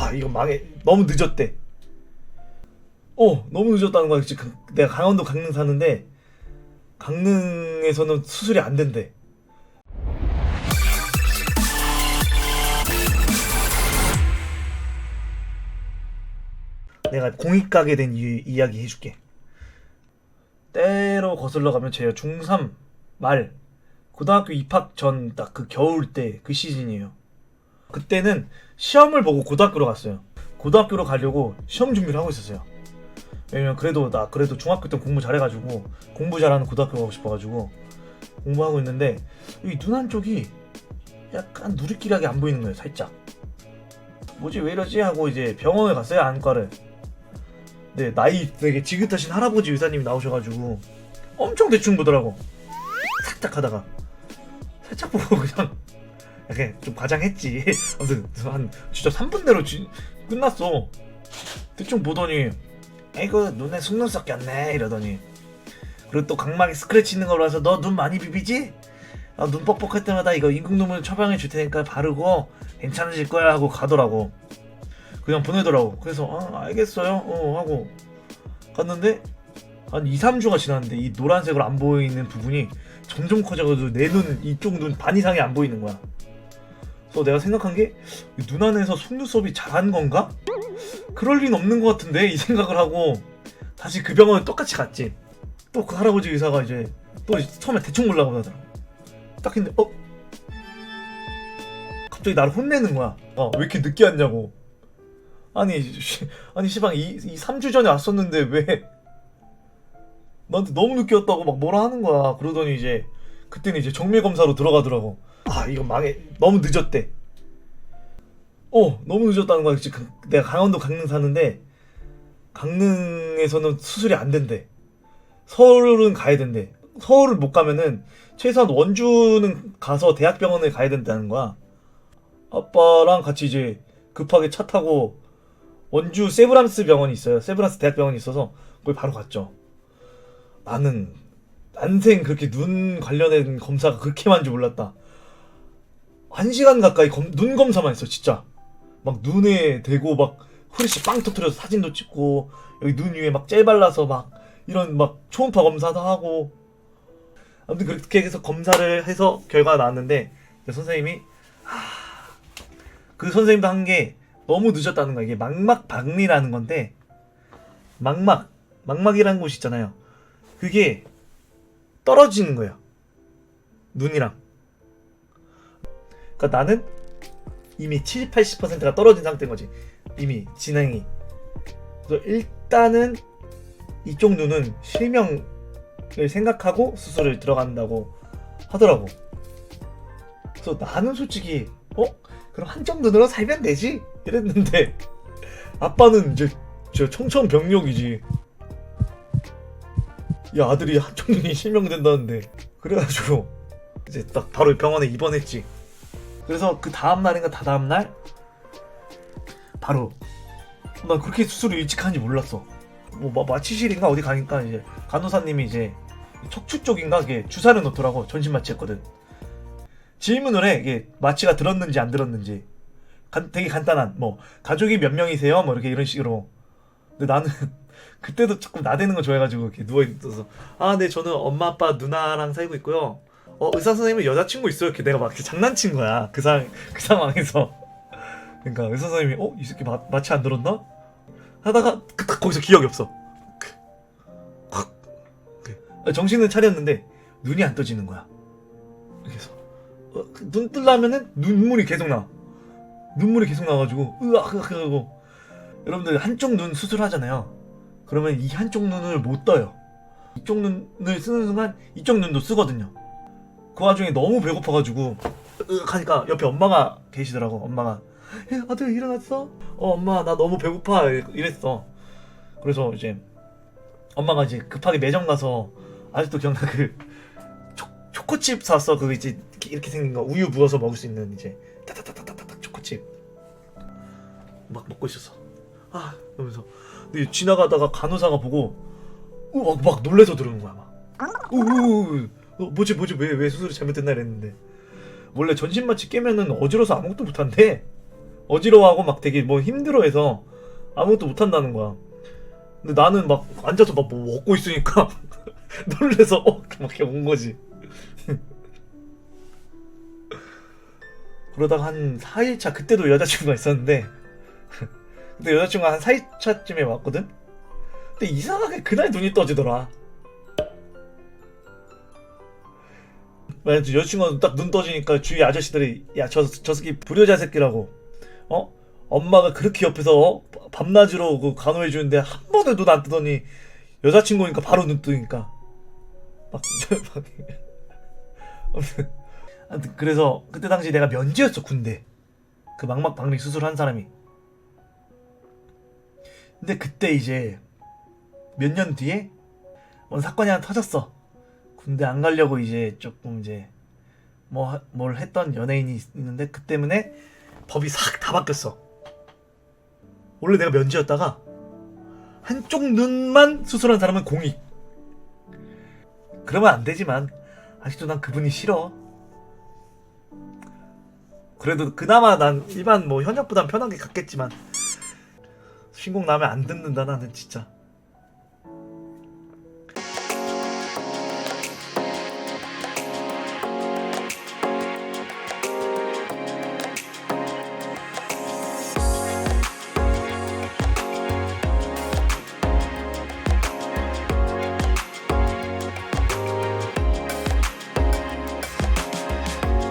아 이거 망해. 너무 늦었대. 어 너무 늦었다는 거야 지금. 강- 내가 강원도 강릉 사는데 강릉에서는 수술이 안 된대. 내가 공익 가게 된 이, 이야기 해줄게. 때로 거슬러 가면 제가 중3 말 고등학교 입학 전 딱 그 겨울 때 그 시즌이에요 그때는 시험을 보고 고등학교로 갔어요. 고등학교로 가려고 시험 준비를 하고 있었어요. 왜냐면 그래도 나 그래도 중학교 때 공부 잘해가지고 공부 잘하는 고등학교 가고 싶어가지고 공부하고 있는데 이 눈 한쪽이 약간 누리끼리하게 안 보이는 거예요. 살짝. 뭐지 왜 이러지 하고 이제 병원을 갔어요 안과를. 네 나이 되게 지긋하신 할아버지 의사님이 나오셔가지고 엄청 대충 보더라고. 살짝 하다가 살짝 보고 그냥 이렇게 좀 과장했지. 아무튼 한 진짜 3분 내로 지- 끝났어. 대충 보더니 에이그 눈에 속눈썹 꼈네 이러더니 그리고 또 각막에 스크래치 있는 걸로 해서 너 눈 많이 비비지? 아, 눈 뻑뻑할 때마다 이거 인공눈물 처방해 줄 테니까 바르고 괜찮아질 거야 하고 가더라고. 그냥 보내더라고. 그래서 아 알겠어요. 어 하고 갔는데 한 2, 3주가 지났는데 이 노란색으로 안 보이는 부분이 점점 커져가지고 내 눈 이쪽 눈 반 이상이 안 보이는 거야. 그래서 내가 생각한 게 눈 안에서 속눈썹이 자란 건가? 그럴 리는 없는 것 같은데 이 생각을 하고 다시 그 병원에 똑같이 갔지. 또 그 할아버지 의사가 이제 또 처음에 대충 보려고 하더라고. 딱 했는데 어? 갑자기 나를 혼내는 거야. 어, 왜 이렇게 늦게 왔냐고. 아니 씨, 아니 시방 이, 이 3주 전에 왔었는데 왜 나한테 너무 늦게 왔다고 막 뭐라 하는 거야. 그러더니 이제 그때는 이제 정밀 검사로 들어가더라고. 아 이거 망해 너무 늦었대. 어 너무 늦었다는 거야. 지금 강- 내가 강원도 강릉 사는데 강릉에서는 수술이 안 된대. 서울은 가야 된대. 서울을 못 가면은 최소한 원주는 가서 대학병원에 가야 된다는 거야. 아빠랑 같이 이제 급하게 차 타고 원주 세브란스 병원이 있어요. 세브란스 대학병원이 있어서 거기 바로 갔죠. 나는 난생 그렇게 눈 관련된 검사가 그렇게 많은지 몰랐다. 한 시간 가까이 검- 눈 검사만 했어, 진짜. 막 눈에 대고 막 후레쉬 빵 터트려서 사진도 찍고 여기 눈 위에 막 젤 발라서 막 이런 막 초음파 검사도 하고 아무튼 그렇게 해서 검사를 해서 결과가 나왔는데 그 선생님이 하... 그 선생님도 한 게 너무 늦었다는 거야. 이게 망막 박리라는 건데 망막 망막이라는 곳이 있잖아요. 그게 떨어지는 거예요. 눈이랑. 그러니까 나는 이미 70, 80%가 떨어진 상태인 거지. 이미 진행이. 그래서 일단은 이쪽 눈은 실명을 생각하고 수술을 들어간다고 하더라고. 그래서 나는 솔직히 어? 그럼 한쪽 눈으로 살면 되지? 이랬는데 아빠는 이제 저 청천벽력이지. 야 아들이 한쪽 눈이 실명된다는데 그래가지고 이제 딱 바로 병원에 입원했지. 그래서 그 다음 날인가 다다음 날? 바로 난 그렇게 수술을 일찍 하는지 몰랐어. 뭐 마- 마취실인가? 어디 가니까 이제 간호사님이 이제 척추 쪽인가? 이게 주사를 놓더라고. 전신 마취했거든. 질문을 해. 이게 마취가 들었는지 안 들었는지. 간- 되게 간단한. 뭐 가족이 몇 명이세요? 뭐 이렇게 이런 식으로. 근데 나는 그때도 조금 나대는 거 좋아해가지고 이렇게 누워 있어서. 아 네 저는 엄마 아빠 누나랑 살고 있고요. 어 의사 선생님은 여자친구 있어요 이렇게 내가 막 이렇게 장난친 거야 그 상 그 상황에서. 그러니까 의사 선생님이 어 이 새끼 마, 마취 안 들었나? 하다가 그딱 거기서 기억이 없어. 그, 확. 그. 정신은 차렸는데 눈이 안 떠지는 거야. 그래서 어, 그눈 뜨려면은 눈물이 계속 나. 눈물이 계속 나가지고 으악 으악 하고 여러분들 한쪽 눈 수술하잖아요. 그러면 이 한쪽 눈을 못 떠요. 이쪽 눈을 쓰는 순간 이쪽 눈도 쓰거든요. 그 와중에 너무 배고파가지고 으악 하니까 옆에 엄마가 계시더라고. 엄마가 야, 아들 일어났어? 어 엄마 나 너무 배고파 이랬어. 그래서 이제 엄마가 이제 급하게 매점 가서 아직도 기억나 그 초, 초코칩 샀어. 그 이제 이렇게, 생긴 거 우유 부어서 먹을 수 있는 이제 타타타타타타 초코칩 막 먹고 있었어. 아 그러면서 근데 지나가다가 간호사가 보고 어, 막, 막 놀래서 들어오는 거야 막. 우우 어, 뭐지 뭐지 왜 왜 수술이 잘못됐나 이랬는데 원래 전신마취 깨면은 어지러서 아무것도 못한대. 어지러워하고 막 되게 뭐 힘들어해서 아무것도 못한다는 거야. 근데 나는 막 앉아서 막 뭐 먹고 있으니까 놀래서 어, 막 온 거지. 그러다가 한 4일차 그때도 여자친구가 있었는데 근데 여자친구가 한 4일차쯤에 왔거든? 근데 이상하게 그날 눈이 떠지더라 여자친구가 딱 눈 떠지니까 주위 아저씨들이 야저 저 새끼 불효자 새끼라고. 어? 엄마가 그렇게 옆에서 어? 밤낮으로 그 간호해 주는데 한 번에 눈안 뜨더니 여자친구니까 바로 눈 뜨니까. 막, 막. 아무튼 그래서 그때 당시 내가 면제였어 군대. 그 망막 박리 수술한 사람이. 근데 그때 이제 몇 년 뒤에 어느 사건이 하나 터졌어 군대 안 가려고 이제 조금 이제 뭐 뭘 했던 연예인이 있는데 그 때문에 법이 싹 다 바뀌었어. 원래 내가 면제였다가 한쪽 눈만 수술한 사람은 공익. 그러면 안 되지만 아직도 난 그분이 싫어. 그래도 그나마 난 일반 뭐 현역보단 편하게 갔겠지만 신곡 나면 안 듣는다 나는 진짜